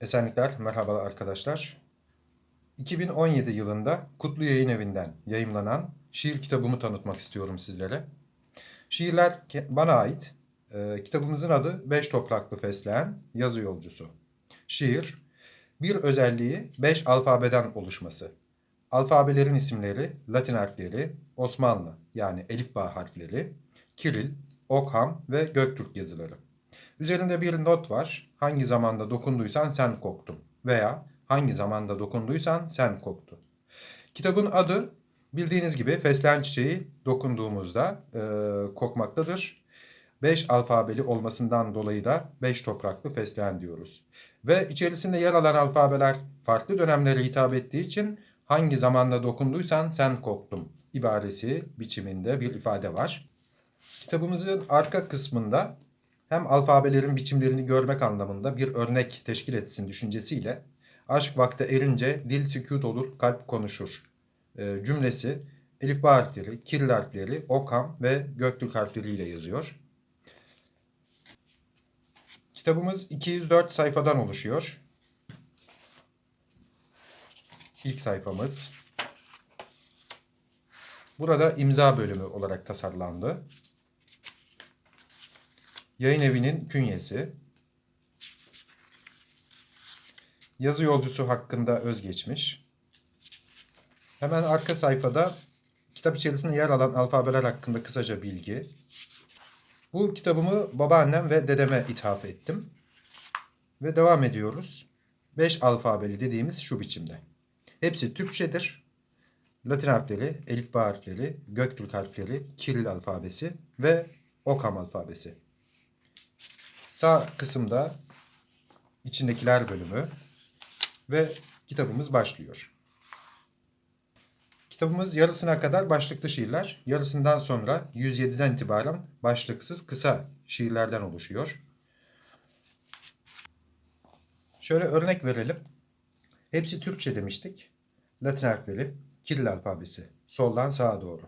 Esenlikler, merhabalar arkadaşlar. 2017 yılında Kutlu Yayın Evi'nden yayımlanan şiir kitabımı tanıtmak istiyorum sizlere. Şiirler bana ait. Ee, kitabımızın adı Beş Topraklı Fesleğen Yazı Yolcusu. Şiir, bir özelliği beş alfabeden oluşması. Alfabelerin isimleri, Latin harfleri, Osmanlı yani Elifba harfleri, Kiril, Okham ve Göktürk yazıları. Üzerinde bir not var. Hangi zamanda dokunduysan sen koktun. Veya hangi zamanda dokunduysan sen koktu. Kitabın adı bildiğiniz gibi fesleğen çiçeği dokunduğumuzda e, kokmaktadır. Beş alfabeli olmasından dolayı da beş topraklı fesleğen diyoruz. Ve içerisinde yer alan alfabeler farklı dönemlere hitap ettiği için hangi zamanda dokunduysan sen koktum ibaresi biçiminde bir ifade var. Kitabımızın arka kısmında hem alfabelerin biçimlerini görmek anlamında bir örnek teşkil etsin düşüncesiyle aşk vakti erince dil sükut olur kalp konuşur e, cümlesi Elifba harfleri, Kiril harfleri, Okam ve Göktürk harfleriyle yazıyor. Kitabımız 204 sayfadan oluşuyor. İlk sayfamız. Burada imza bölümü olarak tasarlandı. Yayın evinin künyesi. Yazı yolcusu hakkında özgeçmiş. Hemen arka sayfada kitap içerisinde yer alan alfabeler hakkında kısaca bilgi. Bu kitabımı babaannem ve dedeme ithaf ettim. Ve devam ediyoruz. 5 alfabeli dediğimiz şu biçimde. Hepsi Türkçedir. Latin harfleri, elifba harfleri, Göktürk harfleri, Kiril alfabesi ve Okam alfabesi. Sağ kısımda içindekiler bölümü ve kitabımız başlıyor. Kitabımız yarısına kadar başlıklı şiirler, yarısından sonra 107'den itibaren başlıksız kısa şiirlerden oluşuyor. Şöyle örnek verelim. Hepsi Türkçe demiştik. Latin harfleri, Kiril alfabesi, soldan sağa doğru.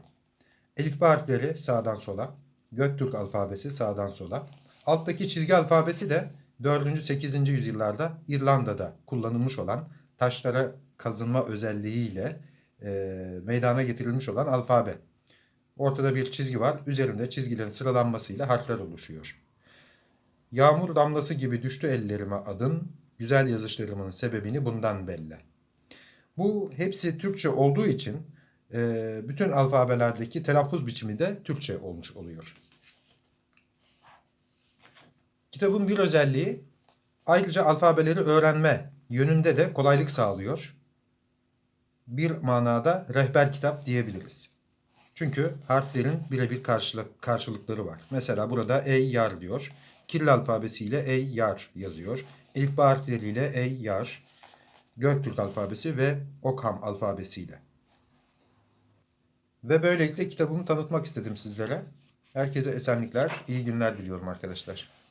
Elifba harfleri sağdan sola, Göktürk alfabesi sağdan sola. Alttaki çizgi alfabesi de 4. 8. yüzyıllarda İrlanda'da kullanılmış olan taşlara kazınma özelliğiyle e, meydana getirilmiş olan alfabe. Ortada bir çizgi var. Üzerinde çizgilerin sıralanmasıyla harfler oluşuyor. Yağmur damlası gibi düştü ellerime adın, güzel yazışlarımın sebebini bundan belli. Bu hepsi Türkçe olduğu için e, bütün alfabelerdeki telaffuz biçimi de Türkçe olmuş oluyor. Kitabın bir özelliği ayrıca alfabeleri öğrenme yönünde de kolaylık sağlıyor. Bir manada rehber kitap diyebiliriz. Çünkü harflerin birebir karşılık, karşılıkları var. Mesela burada ey yar diyor. Kiril alfabesiyle ey yar yazıyor. Elifba harfleriyle ey yar. Göktürk alfabesi ve Okham alfabesiyle. Ve böylelikle kitabımı tanıtmak istedim sizlere. Herkese esenlikler, iyi günler diliyorum arkadaşlar.